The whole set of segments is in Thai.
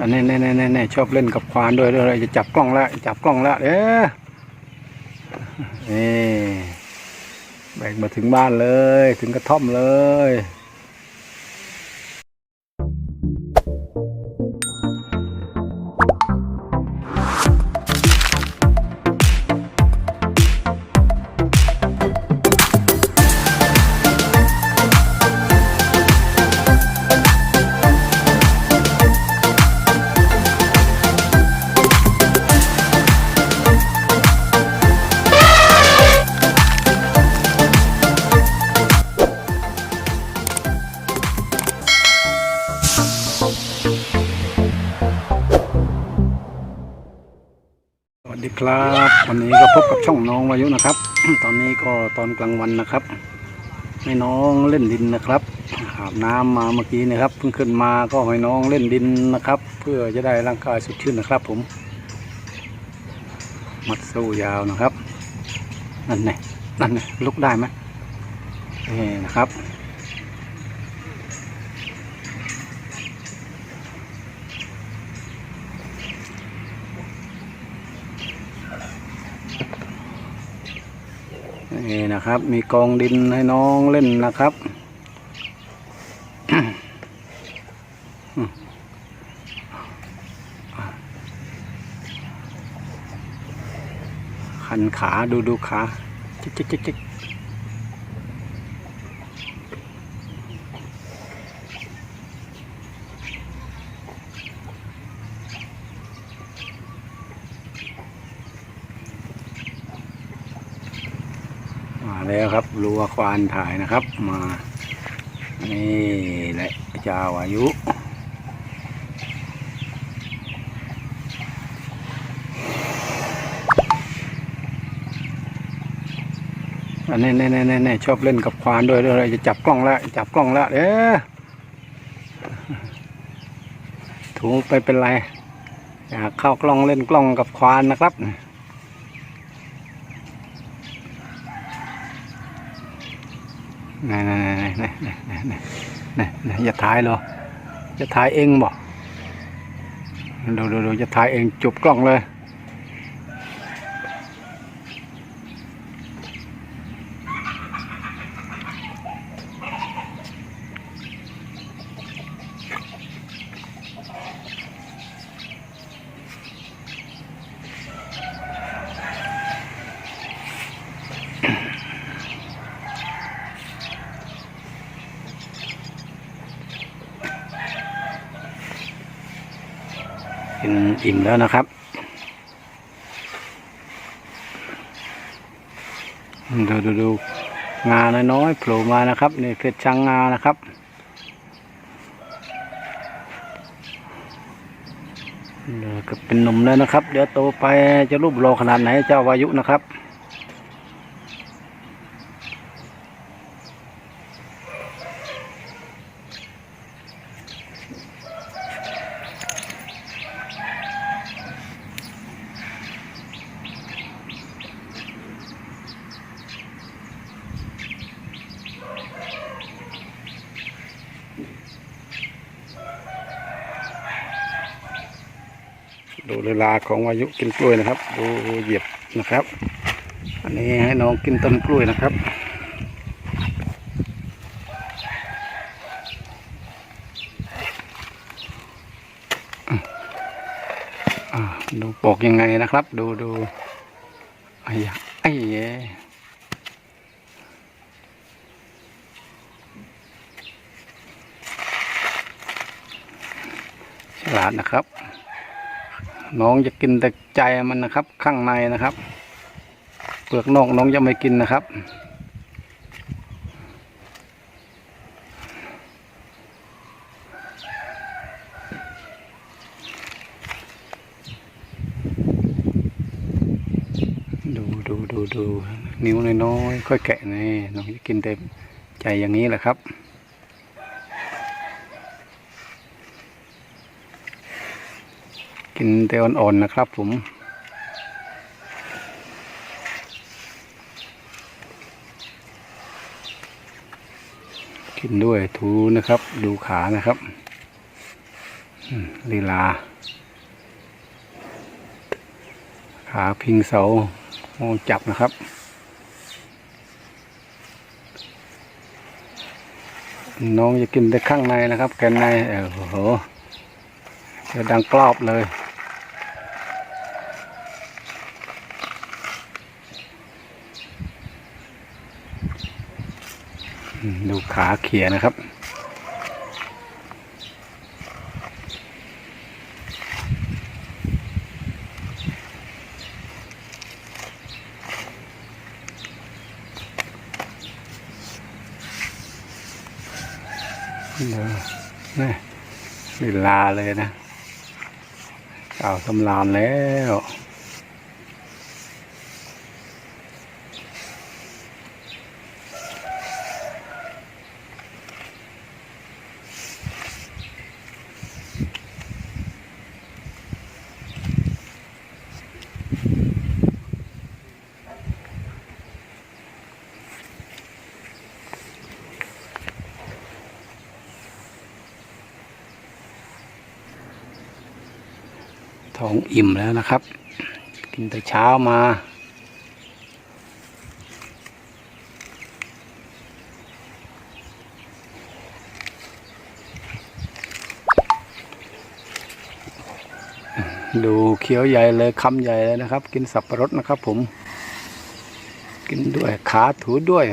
อันนี้แน่แน่แน่แน่ชอบเล่นกับควานด้วยเลยจะจับกล้องละจับกล้องละเอ๊ะนี่แบกมาถึงบ้านเลย ถึงกระท่อมเลย ครับวันนี้ก็พบกับช่องน้องวายุนะครับ ตอนนี้ก็ตอนกลางวันนะครับให้น้องเล่นดินนะครับอาบน้ำมาเมื่อกี้นะครับเพิ่งขึ้นมาก็ให้น้องเล่นดินนะครับ เพื่อจะได้ร่างกายสดชื่นนะครับ ผม มัดสู้ยาวนะครับนั่นไงนั่นไงลุกได้ไหมนี่นะครับ นี่นะครับ มีกองดินให้น้องเล่นนะครับ ขันขาดูดูขา จิ๊กจิ๊กจิ๊กจิ๊กมาแล้ว ควานถ่ายนะครับ มานี่แหละเจ้าอายุอันนี้แน่แน่แน่แน่ชอบเล่นกับควานด้วยเลยจะจับกล้องแล้วจับกล้องแล้วเอ๊ะถูไปเป็นไรอยากเข้ากล้องเล่นกล้องกับควานนะครับ นะนะนะนะนะนะนะอย่าถ่ายเลยจะถ่ายเองบ่ดูดูดูจะถ่ายเองจุบกล้องเลย กินอิ่มแล้วนะครับดูดูดูงาน้อยๆโผล่มานะครับนี่เพชรช้างงานะครับเดี๋ยวก็เป็นหนุ่มแล้วนะครับ เดี๋ยวโตไปจะรูปโลขนาดไหนเจ้าวายุนะครับ ดูเวลาของวายุกินกล้วยนะครับ ดูเหยียบนะครับ อันนี้ให้น้องกินต้นกล้วยนะครับดูปอกยังไงนะครับ ดูดูไอ้ยไอ้เย่ฉลาดนะครับ น้องจะกินแต่ใจมันนะครับ ข้างในนะครับ เปลือกนอกน้องจะไม่กินนะครับ ดูดูดูดูนิ้วน้อยๆค่อยแกะนี่น้องจะกินแต่ใจอย่างนี้แหละครับ กินแต่อ่อนๆนะครับผมกินด้วยถูนะครับ ดูขานะครับลีลา ขาพิงเสาโมองจับนะครับ น้องจะกินแต่ข้างในนะครับ แกนในโอ้โหจะดังกรอบเลย ดูขาเขียนะครับ เดี๋ยวนี่ลีลาเลยนะเก่าสำรานแล้ว ท้องอิ่มแล้วนะครับ กินแต่เช้ามาดูเคี้ยวใหญ่เลยคำใหญ่เลยนะครับ กินสับปะรดนะครับผม กินด้วยขาถูด้วย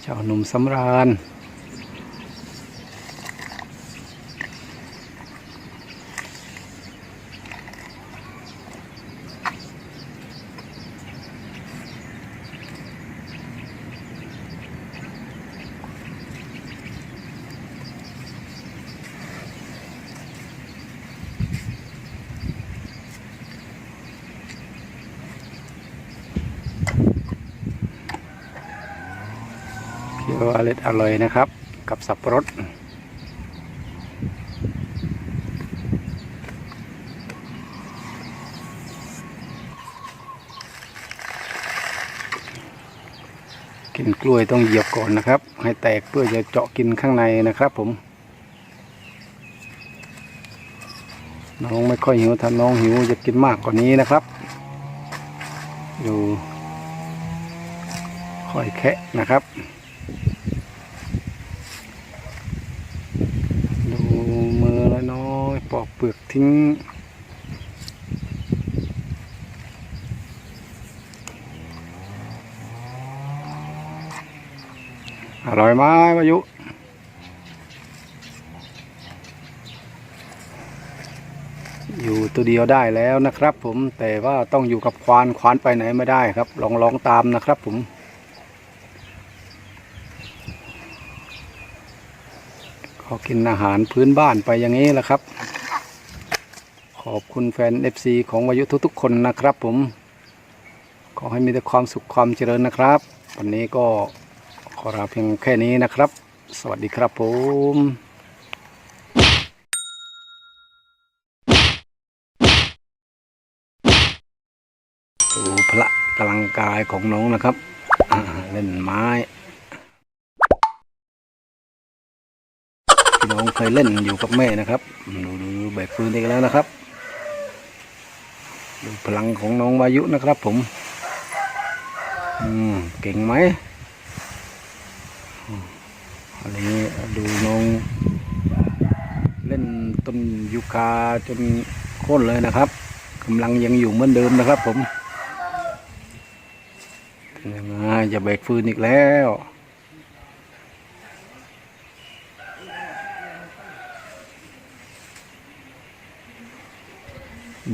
เจ้าหนุ่มสำราญ อร่อยอร่อยนะครับ กับสับปะรดกินกล้วยต้องเหยียบก่อนนะครับ ให้แตกเพื่อจะเจาะกินข้างในนะครับผม น้องไม่ค่อยหิวถ้าน้องหิวจะกินมากกว่านี้นะครับ ดูค่อยแคะนะครับ ดูมือแล้วน้อยปอก เปลือกทิ้ง อร่อยไหมวายุอยู่ตัวเดียวได้แล้วนะครับ ผมแต่ว่าต้องอยู่กับควานควานไปไหนไม่ได้ครับ ลองลองตามนะครับผมขอกินอาหารพื้นบ้านไปอย่างนี้แหละครับ อบคุณแฟน FC ของวายุทุกๆคนนะครับผม ขอให้มีแต่ความสุขความเจริญนะครับ วันนี้ก็ขอลาเพียงแค่นี้นะครับ สวัสดีครับผมดูพละกำลังกายของน้องนะครับ เล่นไม้พี่น้องเคยเล่นอยู่กับแม่นะครับ ดูดูแบกฟืนอีกแล้วนะครับ ดูพลังของน้องวายุนะครับผม อืม เก่งไหมอืมอันนี้ดูน้องเล่นต้นยูคาจนโค่นเลยนะครับกำลังยังอยู่เหมือนเดิมนะครับผมยังไงจะแบกฟืนอีกแล้ว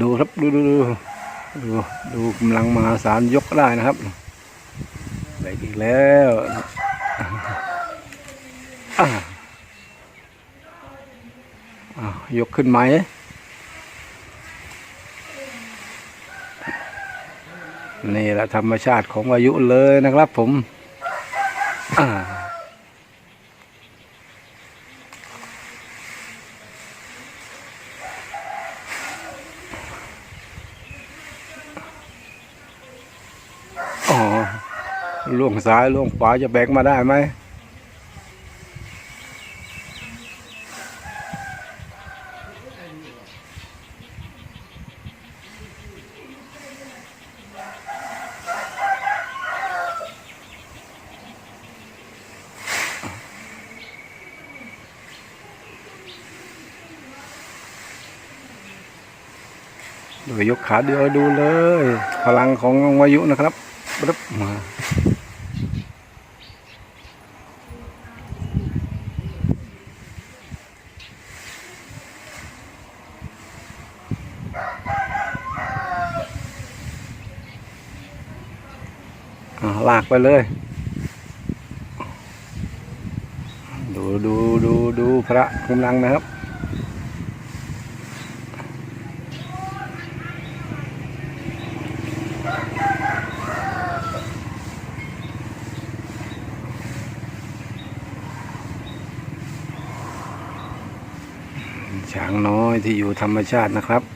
ดูครับดูดูดูดูดูกำลังมาศาลยกได้นะครับแบกอีกแล้วยกขึ้นไหมนี่แหละธรรมชาติของอายุเลยนะครับผมอ่า ล่วงซ้ายล่วงขวาจะแบกมาได้ไหมโดยยกขาเดียวดูเลย พลังของวายุนะครับปึ๊บมา ลากไปเลย ดูดูดูดูพระกำลังนะครับช้างน้อยที่อยู่ธรรมชาตินะครับ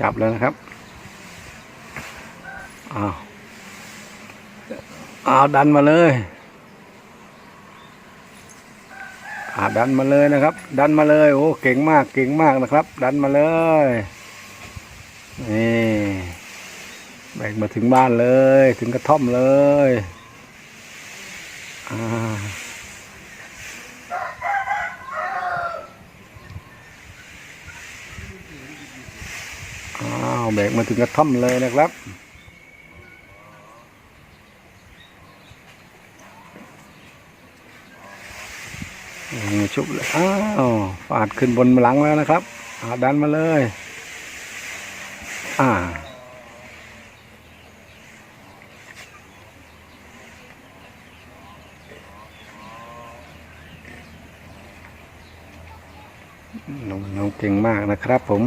จับแล้วนะครับอ้าวอ้าวดันมาเลยอาดันมาเลยนะครับ ดันมาเลย โอ้เก่งมากเก่งมากนะครับ ดันมาเลยนี่แบกมาถึงบ้านเลย ถึงกระท่อมเลยอ่า อ้าว แบกมาถึงกระท่อมเลยนะครับ ชุบเลยอ้าวฟาดขึ้นบนหลังแล้วนะครับอาดันมาเลย อ่าน้องเก่งมากนะครับผม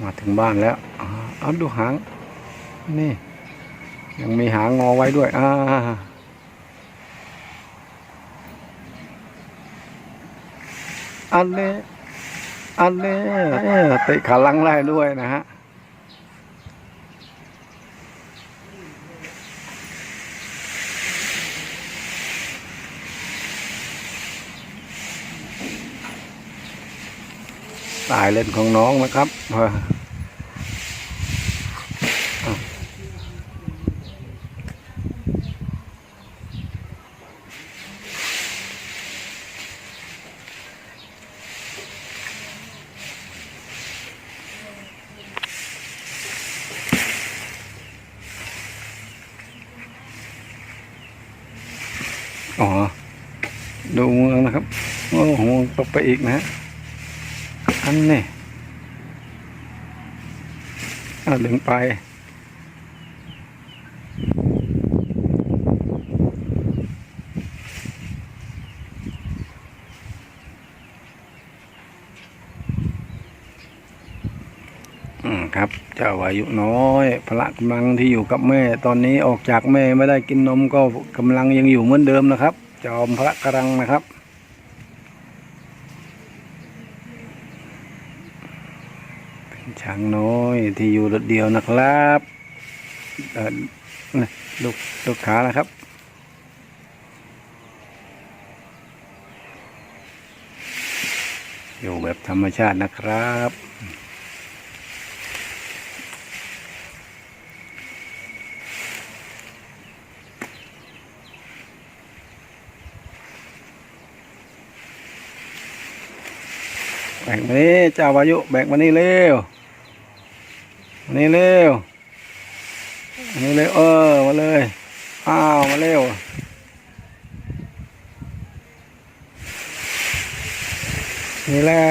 มาถึงบ้านแล้วอ่าเอาดูหาง นี่ ยังมีหางงอไว้ด้วย อ่า อันนี้ อันนี้เตะขาลังไล่ด้วยนะฮะ สายเล่นของน้องนะครับอออ๋อ ดูเมืองนะครับ โอ้โหตกไปอีกนะฮะ นนี้เอาดึงไป อืมครับ เจ้าวายุน้อยพละกำลังที่อยู่กับแม่ ตอนนี้ออกจากแม่ไม่ได้กินนมก็กำลังยังอยู่เหมือนเดิมนะครับ จอมพระกำลังนะครับ ช้างน้อยที่อยู่รถเดียวนะครับลูกลูกขานะครับ อยู่แบบธรรมชาตินะครับแบกมานี่เจ้าวายุแบกมานี่เร็ว นี่เร็วนี่เร็วเออมาเลย อ้าวมาเร็วนี่แหละ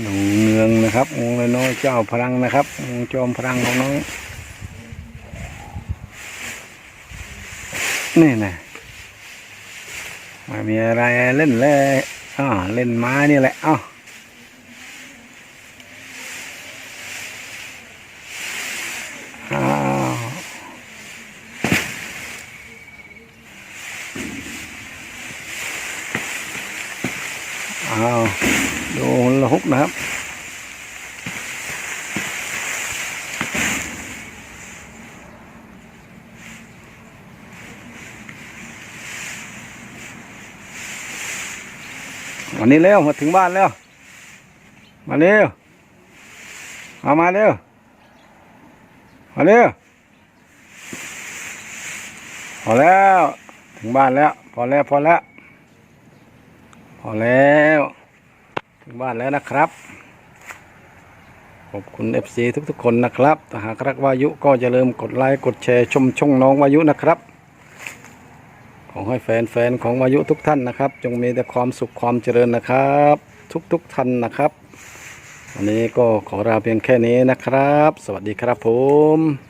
หนูเนืองนะครับงูน้อยเจ้าพลังนะครับงูจอมพลังของน้องนี่นะ มามีอะไรเล่นเลยอ๋อเล่นม้านี่แหละอ๋อเอาดูละฮุกนะครับ นนี้เร็วมาถึงบ้านแล้ว มาเร็วเอามาเร็วมาเร็วพอแล้ว ถึงบ้านแล้ว พอแล้วพอแล้วพอแล้ว ถึงบ้านแล้วนะครับขอบคุณ FC ทุกๆคนนะครับถ้าหากรักวายุก็อย่าลืมกดไลค์กดแชร์ชมช่องน้องวายุนะครับ ขอให้แฟนๆของวายุทุกท่านนะครับ จงมีแต่ความสุขความเจริญนะครับ ทุกๆท่านนะครับ วันนี้ก็ขอลาเพียงแค่นี้นะครับ สวัสดีครับผม